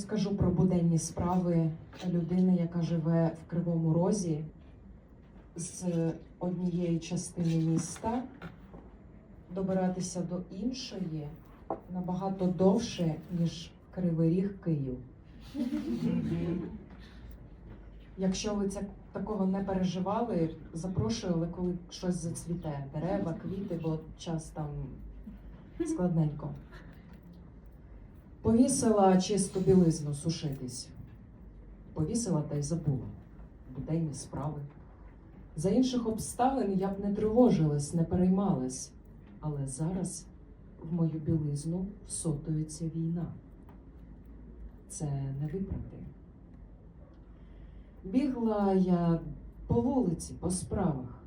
Розкажу про буденні справи людини, яка живе в Кривому Розі з однієї частини міста. Добиратися до іншої набагато довше, ніж Кривий Ріг Київ. Якщо ви це такого не переживали, запрошую, але коли щось зацвіте, дерева, квіти, бо час там складненько. Повісила чисту білизну сушитись. Повісила та й забула. Буденні справи. За інших обставин я б не тривожилась, не переймалась. Але зараз в мою білизну всотується війна. Це не виправди. Бігла я по вулиці, по справах.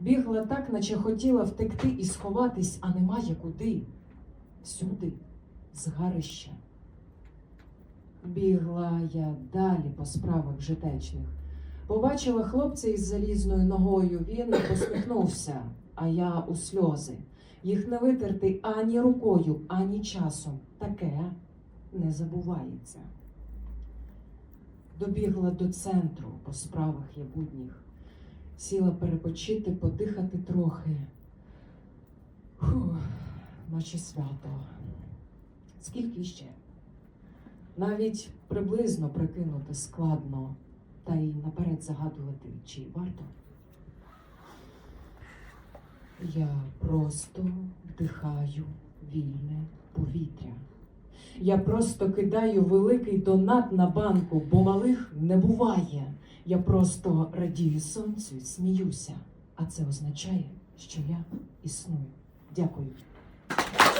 Бігла так, наче хотіла втекти і сховатись, а немає куди. Всюди згарища. Бігла я далі по справах житечних. Побачила хлопця із залізною ногою. Він посміхнувся, а я у сльози. Їх не витерти ані рукою, ані часом. Таке не забувається. Добігла до центру по справах я будніх. Сіла перепочити, подихати трохи. Фух, наче свято. Скільки ще? Навіть приблизно прикинути складно, та й наперед загадувати, чи варто. Я просто вдихаю вільне повітря. Я просто кидаю великий донат на банку, бо малих не буває. Я просто радію сонцю і сміюся. А це означає, що я існую. Дякую.